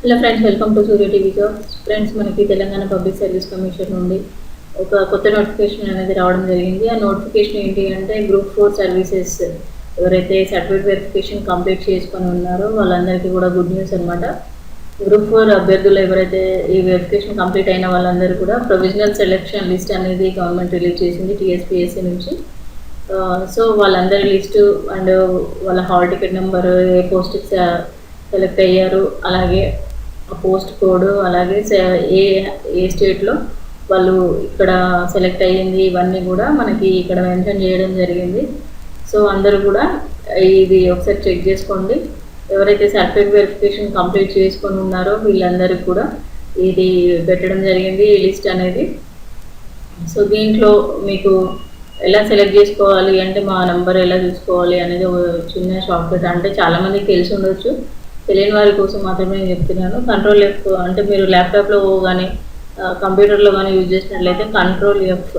Hello friends welcome to Surya TV jobs friends మనకి Telangana public service commission నుండి ఒక కొత్త నోటిఫికేషన్ అనేది రావడం జరిగింది. ఆ నోటిఫికేషన్ ఏంటి అంటే గ్రూప్ ఫోర్ సర్వీసెస్ ఎవరైతే సర్టిఫికేట్ వెరిఫికేషన్ కంప్లీట్ చేసుకొని ఉన్నారో వాళ్ళందరికీ కూడా గుడ్ న్యూస్ అనమాట గ్రూప్ ఫోర్ అభ్యర్థులు ఎవరైతే ఈ వెరిఫికేషన్ కంప్లీట్ అయిన వాళ్ళందరూ కూడా ప్రొవిజనల్ సెలెక్షన్ లిస్ట్ అనేది గవర్నమెంట్ రిలీజ్ చేసింది టీఎస్పీఎస్సీ నుంచి. Uh, సో వాళ్ళందరి లిస్టు అండ్ వాళ్ళ హాల్ టికెట్ నెంబర్ ఏ పోస్ట్కి సెలెక్ట్ అయ్యారు. అలాగే పోస్ట్ కోడ్ అలాగే ఏ ఏ స్టేట్లో వాళ్ళు ఇక్కడ సెలెక్ట్ అయ్యింది ఇవన్నీ కూడా మనకి ఇక్కడ మెన్షన్ చేయడం జరిగింది. సో అందరూ కూడా ఇది ఒకసారి చెక్ చేసుకోండి. ఎవరైతే సర్టిఫికేట్ వెరిఫికేషన్ కంప్లీట్ చేసుకొని ఉన్నారో వీళ్ళందరికీ కూడా ఇది పెట్టడం జరిగింది ఈ లిస్ట్ అనేది. సో దీంట్లో మీకు ఎలా సెలెక్ట్ చేసుకోవాలి అంటే మా నెంబర్ ఎలా చూసుకోవాలి అనేది ఒక చిన్న షార్ట్కట్. అంటే చాలామందికి తెలిసి ఉండొచ్చు. తెలియని వారి కోసం మాత్రమే నేను చెప్తున్నాను. కంట్రోల్ ఎఫ్ అంటే మీరు ల్యాప్టాప్లో కానీ కంప్యూటర్లో కానీ యూజ్ చేసినట్లయితే కంట్రోల్ ఎఫ్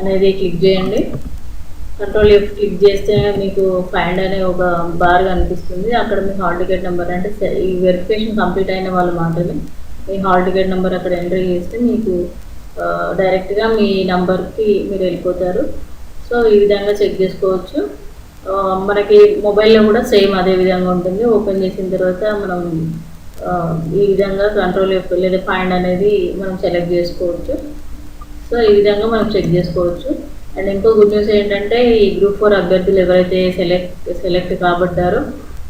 అనేది క్లిక్ చేయండి. కంట్రోల్ ఎఫ్ క్లిక్ చేస్తే మీకు ఫైండ్ అనే ఒక బార్ కనిపిస్తుంది. అక్కడ మీ హాల్ టికెట్ నెంబర్ అంటే ఈ వెరిఫికేషన్ కంప్లీట్ అయిన వాళ్ళు మాత్రమే మీ హాల్ టికెట్ నెంబర్ అక్కడ ఎంట్రీ చేస్తే మీకు డైరెక్ట్గా మీ నంబర్కి మీరు వెళ్ళిపోతారు. సో ఈ విధంగా చెక్ చేసుకోవచ్చు. మనకి మొబైల్లో కూడా సేమ్ అదే విధంగా ఉంటుంది. ఓపెన్ చేసిన తర్వాత మనం ఈ విధంగా కంట్రోల్ లేదా ఫైండ్ అనేది మనం సెలెక్ట్ చేసుకోవచ్చు. సో ఈ విధంగా మనం చెక్ చేసుకోవచ్చు. అండ్ ఇంకో గుడ్ న్యూస్ ఏంటంటే ఈ గ్రూప్ ఫోర్ అభ్యర్థులు ఎవరైతే సెలెక్ట్ సెలెక్ట్ కాబడ్డారో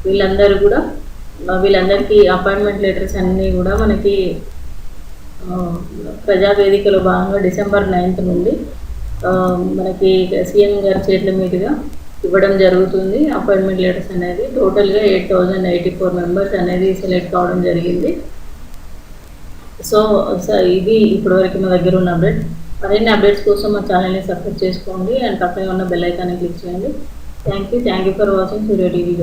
వీళ్ళందరూ కూడా వీళ్ళందరికీ అపాయింట్మెంట్ లెటర్స్ అన్నీ కూడా మనకి ప్రజావేదికలో భాగంగా డిసెంబర్ నైన్త్ నుండి మనకి సీఎం గారి చేతుల మీదుగా ఇవ్వడం జరుగుతుంది. అపాయింట్మెంట్ లెటర్స్ అనేది టోటల్గా eight thousand eighty four members అనేది సెలెక్ట్ కావడం జరిగింది. సో సార్ ఇది ఇప్పటివరకు మా దగ్గర ఉన్న అప్డేట్. మరిన్ని అప్డేట్స్ కోసం మా ఛానల్ని సబ్స్క్రైబ్ చేసుకోండి. అండ్ పక్కనే ఉన్న బెల్ ఐకాన్ని క్లిక్ చేయండి. Thank you thank you for watching Surya TV